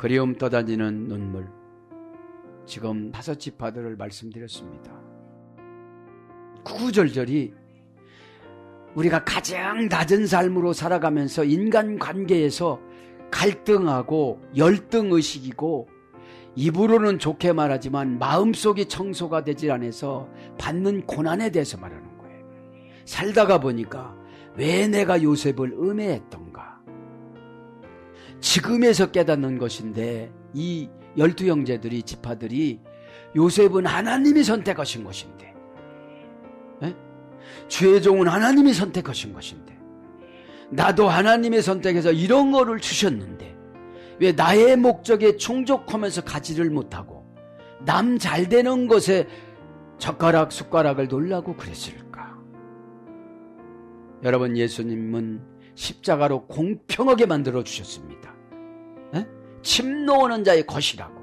그리움 떠다니는 눈물. 지금 다섯 지파들을 말씀드렸습니다. 구구절절이 우리가 가장 낮은 삶으로 살아가면서 인간 관계에서 갈등하고 열등 의식이고 입으로는 좋게 말하지만 마음속이 청소가 되질 않아서 받는 고난에 대해서 말하는 거예요. 살다가 보니까 왜 내가 요셉을 음해했던가? 지금에서 깨닫는 것인데 이 열두 형제들이 지파들이 요셉은 하나님이 선택하신 것인데 에? 죄종은 하나님이 선택하신 것인데 나도 하나님의 선택해서 이런 거를 주셨는데 왜 나의 목적에 충족하면서 가지를 못하고 남 잘 되는 것에 젓가락 숟가락을 놀라고 그랬을까? 여러분 예수님은 십자가로 공평하게 만들어 주셨습니다. 에? 침 놓는 자의 것이라고.